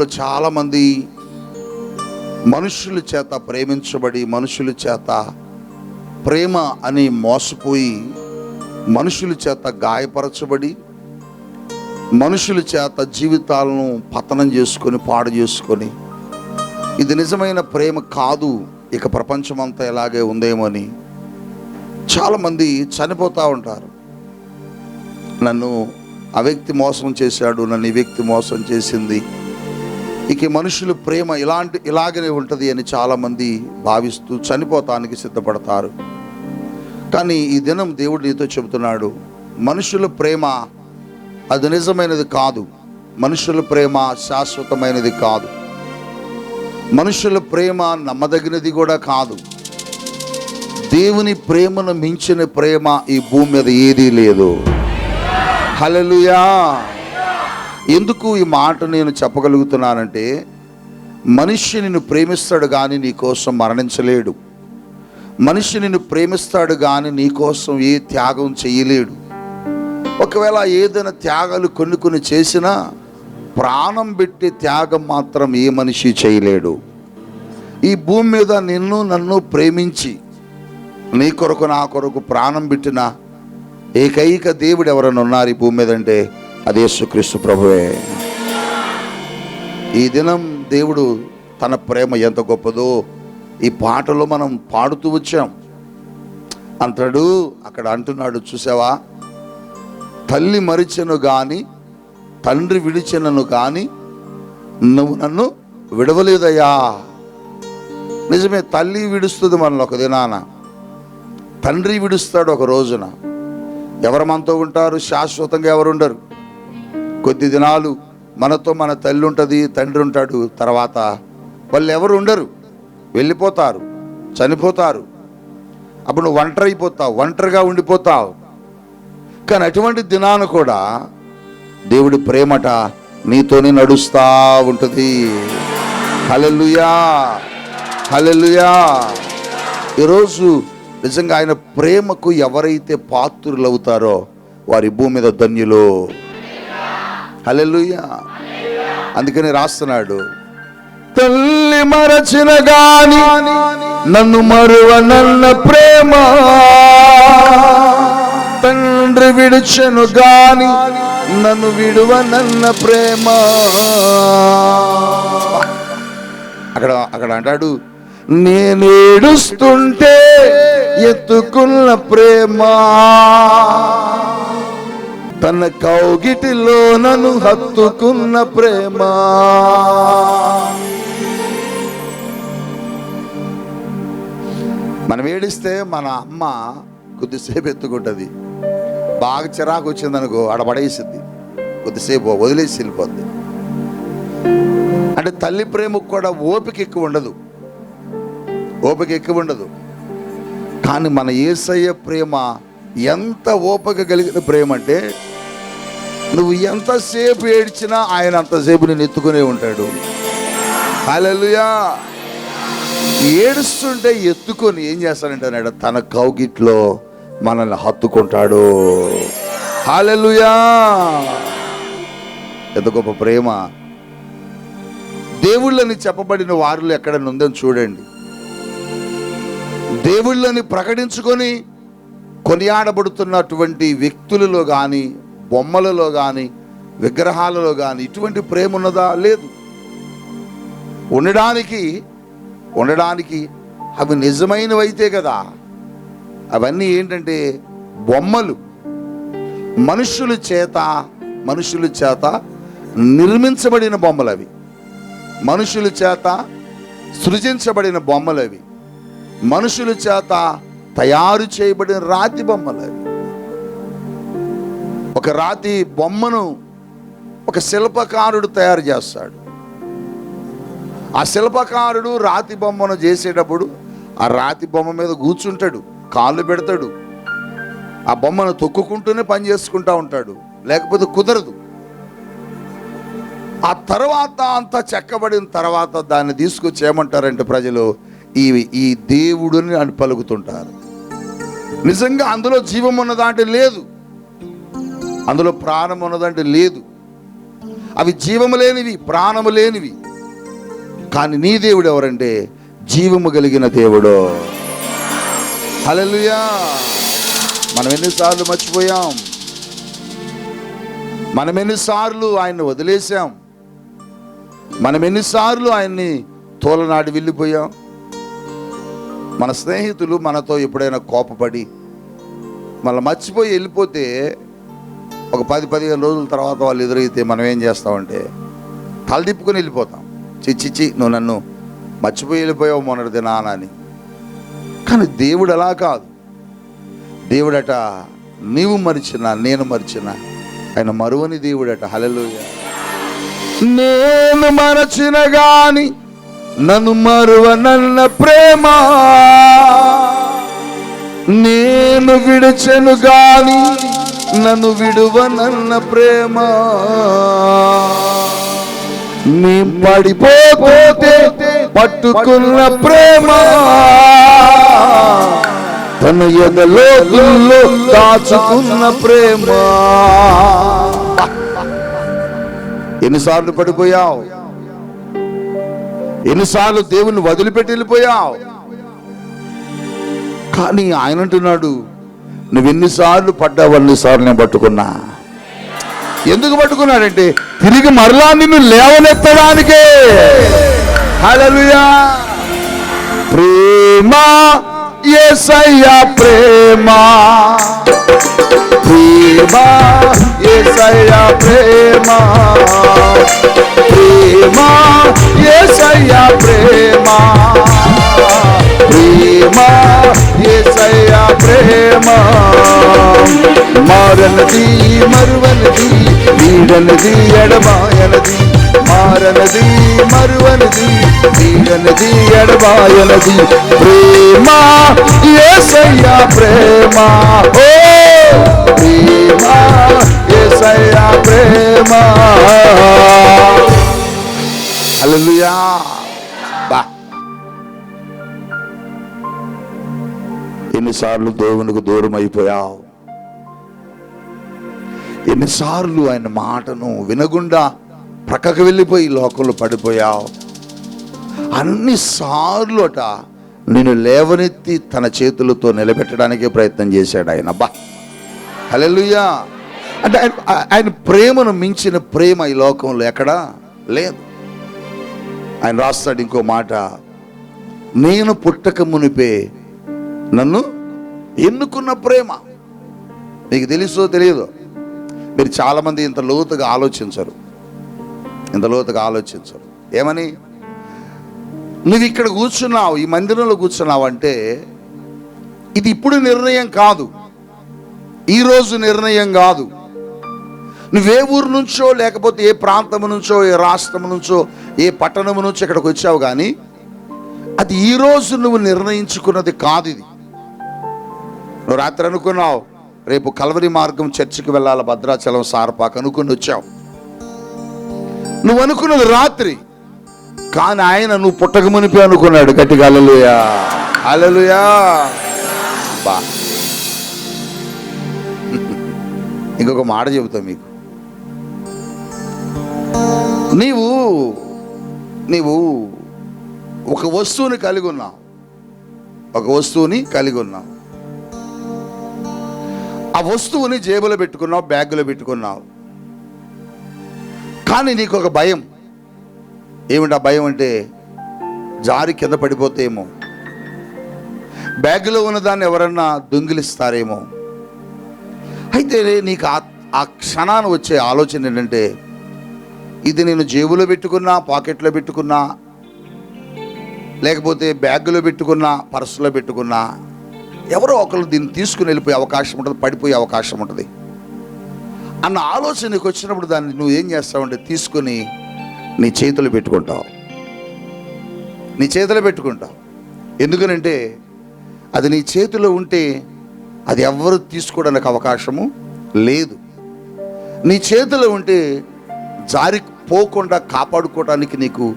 లోకంలో చాలామంది మనుషుల చేత ప్రేమించబడి మనుషుల చేత ప్రేమ అని మోసపోయి మనుషుల చేత గాయపరచబడి మనుషుల చేత జీవితాలను పతనం చేసుకొని పాడు చేసుకొని ఇది నిజమైన ప్రేమ కాదు ఇక ప్రపంచమంతా ఇలాగే ఉందేమో అని చాలామంది చనిపోతూ ఉంటారు. నన్ను ఆ వ్యక్తి మోసం చేశాడు నన్ను ఈ వ్యక్తి మోసం చేసింది ఇక మనుషులు మనుషుల ప్రేమ ఇలాంటి ఇలాగనే ఉంటుంది అని చాలామంది భావిస్తూ చనిపోతానికి సిద్ధపడతారు. కానీ ఈ దినం దేవుడు నీతో చెబుతున్నాడు మనుషుల ప్రేమ అది నిజమైనది కాదు. మనుషుల ప్రేమ శాశ్వతమైనది కాదు. మనుషుల ప్రేమ నమ్మదగినది కూడా కాదు. దేవుని ప్రేమను మించిన ప్రేమ ఈ భూమి మీద ఏదీ లేదు. హలలుయా ఎందుకు ఈ మాట నేను చెప్పగలుగుతున్నానంటే మనిషి నిన్ను ప్రేమిస్తాడు కానీ నీ కోసం మరణించలేడు. మనిషి నిన్ను ప్రేమిస్తాడు కానీ నీ కోసం ఏ త్యాగం చేయలేడు. ఒకవేళ ఏదైనా త్యాగాలు కొన్ని కొన్ని చేసినా ప్రాణం పెట్టి త్యాగం మాత్రం ఏ మనిషి చేయలేడు. ఈ భూమి మీద నిన్ను నన్ను ప్రేమించి నీ కొరకు నా కొరకు ప్రాణం పెట్టిన ఏకైక దేవుడు ఎవరైనా ఉన్నారు ఈ భూమి మీద అంటే అది యేసుక్రీస్తు ప్రభువే. ఈ దినం దేవుడు తన ప్రేమ ఎంత గొప్పదో ఈ పాటలో మనం పాడుతూ వచ్చాం. అంతడు అక్కడ అంటున్నాడు చూసావా? తల్లి మరిచెను గాని తండ్రి విడిచినను కానీ నువ్వు నన్ను విడవలేదయ్యా. నిజమే తల్లి విడుస్తుంది మనల్ని ఒక దినాన. తండ్రి విడుస్తాడు ఒక రోజున. ఎవరు మనతో ఉంటారు? శాశ్వతంగా ఎవరు ఉండరు కొద్ది దినాలు మనతో మన తల్లి ఉంటుంది తండ్రి ఉంటాడు తర్వాత వాళ్ళు ఎవరు ఉండరు. వెళ్ళిపోతారు చనిపోతారు. అప్పుడు నువ్వు ఒంటరి అయిపోతావు ఒంటరిగా ఉండిపోతావు. కానీ అటువంటి దినాన కూడా దేవుడి ప్రేమట నీతోనే నడుస్తా ఉంటుంది. హలెలుయా హలెలుయా ఈరోజు నిజంగా ఆయన ప్రేమకు ఎవరైతే పాత్రులవుతారో వారి భూమి మీద ధన్యులు. హలెలుయా అందుకని రాస్తున్నాడు. తల్లి మరచిన గాని నన్ను మరువ నన్న ప్రేమ. తండ్రి విడిచెను గాని నన్ను విడువ నన్న ప్రేమ. అక్కడ అక్కడ అంటాడు నేను ఏడుస్తుంటే ఎత్తుకున్న ప్రేమ. తన కౌగిటిలో నన్ను హత్తుకున్న ప్రేమ. మనం ఏడిస్తే మన అమ్మ కొద్దిసేపు ఎత్తుకుంటుంది. బాగా చిరాకు వచ్చిందనుకో ఆడ పడేసింది. కొద్దిసేపు వదిలేసి వెళ్ళిపోద్ది. అంటే తల్లి ప్రేమకు కూడా ఓపిక ఎక్కువ ఉండదు. ఓపిక ఎక్కువ ఉండదు. కానీ మన ఏసయ్య ప్రేమ ఎంత ఓపిక కలిగిన ప్రేమ అంటే నువ్వు ఎంతసేపు ఏడ్చినా ఆయన అంతసేపు నేను ఎత్తుకునే ఉంటాడు. అలలుయా ఏడుస్తుంటే ఎత్తుకొని ఏం చేస్తాడంటే అన్నాడు తన కౌగిట్లో మనల్ని హత్తుకుంటాడు. హాలెలుయా ఎంత గొప్ప ప్రేమ. దేవుళ్ళని చెప్పబడిన వారిలో ఎక్కడ ఉందని చూడండి. దేవుళ్ళని ప్రకటించుకొని కొనియాడబడుతున్నటువంటి వ్యక్తులలో కానీ బొమ్మలలో కానీ విగ్రహాలలో కానీ ఇటువంటి ప్రేమ ఉన్నదా లేదు. ఉండడానికి ఉండడానికి అవి నిజమైనవైతే కదా. అవన్నీ ఏంటంటే బొమ్మలు. మనుషుల చేత మనుషుల చేత నిర్మించబడిన బొమ్మలు అవి మనుషుల చేత సృజించబడిన బొమ్మలు అవి మనుషుల చేత తయారు చేయబడిన రాతి బొమ్మలు అవి ఒక రాతి బొమ్మను ఒక శిల్పకారుడు తయారు చేస్తాడు. ఆ శిల్పకారుడు రాతి బొమ్మను చేసేటప్పుడు ఆ రాతి బొమ్మ మీద కూర్చుంటాడు కాళ్ళు పెడతాడు. ఆ బొమ్మను తొక్కుకుంటూనే పని చేసుకుంటా ఉంటాడు లేకపోతే కుదరదు. ఆ తర్వాత అంతా చెక్కబడిన తర్వాత దాన్ని తీసుకొచ్చి ఏమంటారంటే ప్రజలు ఈ ఈ దేవుడిని అని పలుకుతుంటారు. నిజంగా అందులో జీవం ఉన్నదంటే లేదు. అందులో ప్రాణం ఉన్నదంటే లేదు. అవి జీవము లేనివి ప్రాణము లేనివి. కానీ నీ దేవుడు ఎవరంటే జీవము కలిగిన దేవుడు. హలలుయా మనం ఎన్నిసార్లు మర్చిపోయాం. మనం ఎన్నిసార్లు ఆయన్ని వదిలేశాం. మనం ఎన్నిసార్లు ఆయన్ని తోలనాడి వెళ్ళిపోయాం. మన స్నేహితులు మనతో ఎప్పుడైనా కోపపడి మళ్ళీ మర్చిపోయి వెళ్ళిపోతే ఒక పది పదిహేను రోజుల తర్వాత వాళ్ళు ఎదురైతే మనం ఏం చేస్తామంటే తలదిప్పుకొని వెళ్ళిపోతాం. చిచ్చిచ్చి నువ్వు నన్ను మర్చిపోయి వెళ్ళిపోయావు మొన్నటి దినాన అని. కానీ దేవుడు అలా కాదు. దేవుడట నీవు మరిచిన నేను మరిచిన ఆయన మరువని దేవుడట హల్లెలూయ. నేను మరచిన గాని నన్ను మరువనన్న ప్రేమ. నేను విడిచెను గాని నన్ను విడువనన్న ప్రేమ. నీ పడిపోతే పట్టుకున్న ప్రేమ. తన ఎదలో గుల్లో దాచుకున్న ప్రేమ. ఎన్నిసార్లు పడిపోయావు? ఎన్నిసార్లు దేవుని వదిలిపెట్టి వెళ్ళిపోయావు? కానీ ఆయన అంటున్నాడు నువ్వు ఎన్నిసార్లు పడ్డావు అన్నిసార్లు నేను పట్టుకున్నా. ఎందుకు పట్టుకున్నాడంటే తిరిగి మరలా నిన్ను లేవనెత్తడానికే. హలలుయా ప్రేమ యేసయ్యా ప్రేమ. ప్రేమ ఏసయ్య ప్రేమ. ప్రేమ ఏసయ్య ప్రేమ. ప్రేమ యేసయ్యా ప్రేమ. మారనది మరువనది వీడనది ఎడబాయనది. మారనది మరువనది వీడనది ఎడబాయనది. ప్రేమ యేసయ్యా ప్రేమ. ఓ! ప్రేమ యేసయ్యా ప్రేమ. హల్లెలూయా. ఎన్నిసార్లు దేవునికి దూరం అయిపోయావు? ఎన్నిసార్లు ఆయన మాటను వినకుండా ప్రక్కకు వెళ్ళిపోయి లోకంలో పడిపోయావు? అన్నిసార్లు అట నేను లేవనెత్తి తన చేతులతో నిలబెట్టడానికే ప్రయత్నం చేశాడు ఆయన. బా హల్లెలూయా! అంటే ఆయన ఆయన ప్రేమను మించిన ప్రేమ ఈ లోకంలో ఎక్కడా? లేదు. ఆయన రాస్తాడు ఇంకో మాట. నేను పుట్టక మునిపే నన్ను ఎన్నుకున్న ప్రేమ. మీకు తెలుసో తెలియదు? మీరు చాలామంది ఇంత లోతుగా ఆలోచించరు. ఇంత లోతుగా ఆలోచించరు. ఏమని? నువ్వు ఇక్కడ కూర్చున్నావు ఈ మందిరంలో కూర్చున్నావు అంటే ఇది ఇప్పుడు నిర్ణయం కాదు. ఈరోజు నిర్ణయం కాదు. నువ్వే ఊరు నుంచో లేకపోతే ఏ ప్రాంతం నుంచో ఏ రాష్ట్రం నుంచో ఏ పట్టణం నుంచో ఇక్కడికి వచ్చావు కానీ అది ఈరోజు నువ్వు నిర్ణయించుకున్నది కాదు ఇది. నువ్వు రాత్రి అనుకున్నావు రేపు కలవరి మార్గం చర్చికి వెళ్ళాలి భద్రాచలం సార్పాక అనుకుని వచ్చావు. నువ్వు అనుకున్నది రాత్రి కానీ ఆయన నువ్వు పుట్టక మునిపి అనుకున్నాడు. గట్టిగా అలలుయా అలలుయా బా. ఇంకొక మాట చెబుతా మీకు. నీవు నీవు ఒక వస్తువుని కలిగి ఉన్నావు. ఒక వస్తువుని కలిగి ఉన్నావు. ఆ వస్తువుని జేబులో పెట్టుకున్నావు బ్యాగులో పెట్టుకున్నావు. కానీ నీకు ఒక భయం. ఏమిటి ఆ భయం అంటే జారి కింద పడిపోతేమో బ్యాగులో ఉన్న దాన్ని ఎవరన్నా దొంగిలిస్తారేమో. అయితే నీకు ఆ ఆ క్షణాన్ని వచ్చే ఆలోచన ఏంటంటే ఇది నేను జేబులో పెట్టుకున్నా పాకెట్లో పెట్టుకున్నా లేకపోతే బ్యాగులో పెట్టుకున్నా పర్సులో పెట్టుకున్నా ఎవరో ఒకరు దీన్ని తీసుకుని వెళ్ళిపోయే అవకాశం ఉంటుంది పడిపోయే అవకాశం ఉంటుంది. అన్న ఆలోచన నీకు వచ్చినప్పుడు దాన్ని నువ్వు ఏం చేస్తావంటే తీసుకొని నీ చేతులు పెట్టుకుంటావు. నీ చేతిలో పెట్టుకుంటావు. ఎందుకనంటే అది నీ చేతిలో ఉంటే అది ఎవరు తీసుకోవడానికి అవకాశము లేదు. నీ చేతిలో ఉంటే జారి పోకుండా కాపాడుకోవడానికి నీకు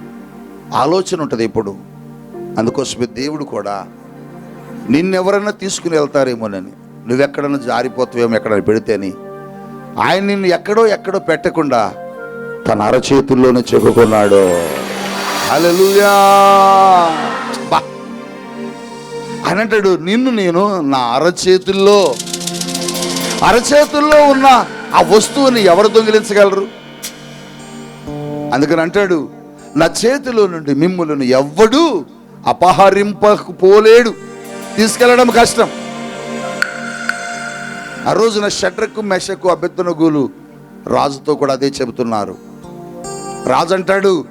ఆలోచన ఉంటుంది ఎప్పుడు. అందుకోసమే దేవుడు కూడా నిన్నెవరైనా తీసుకుని వెళ్తారేమోనని. నువ్వెక్కడన్నా జారిపోతావేమో ఎక్కడైనా పెడితేని. ఆయన నిన్ను ఎక్కడో ఎక్కడో పెట్టకుండా తన అరచేతుల్లోనే చెక్కుకున్నాడు. హల్లెలూయా! బా! అని అంటాడు నిన్ను నేను నా అరచేతుల్లో అరచేతుల్లో ఉన్న ఆ వస్తువుని ఎవరు దొంగిలించగలరు? అందుకని అంటాడు నా చేతిలో నుండి మిమ్ములను ఎవ్వడు అపహరింపకపోలేడు. తీసుకెళ్ళడం కష్టం. ఆ రోజున షట్రకు మెషకు అభ్యర్థనగులు రాజుతో కూడా అదే చెబుతున్నారు. రాజు అంటాడు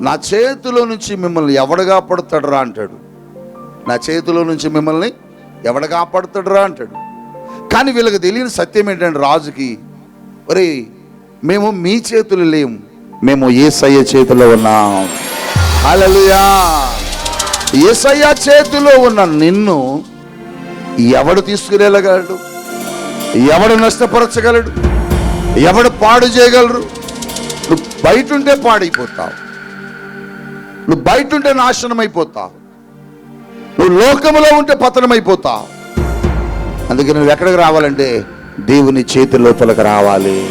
నా చేతిలో నుంచి మిమ్మల్ని ఎవడు కాపాడుతాడురా? అంటాడు. నా చేతిలో నుంచి మిమ్మల్ని ఎవడు కాపాడుతాడురా? అంటాడు. కానీ వీళ్ళకి తెలియని సత్యం ఏంటంటే రాజుకి ఒరే మేము మీ చేతులు లేము మేము ఏ సయ్య చేతిలో ఉన్నాం. అలలుయా ఏసయ్య చేతిలో ఉన్న నిన్ను ఎవడు తీసుకునేలగలడు ఎవడు నష్టపరచగలడు? ఎవడు పాడు చేయగలరు? నువ్వు బయట ఉంటే పాడైపోతావు. నువ్వు బయట ఉంటే నాశనం అయిపోతావు నువ్వు లోకములో ఉంటే పతనమైపోతావు. అందుకే నువ్వు ఎక్కడికి రావాలంటే దేవుని చేతి లోపలికి రావాలి.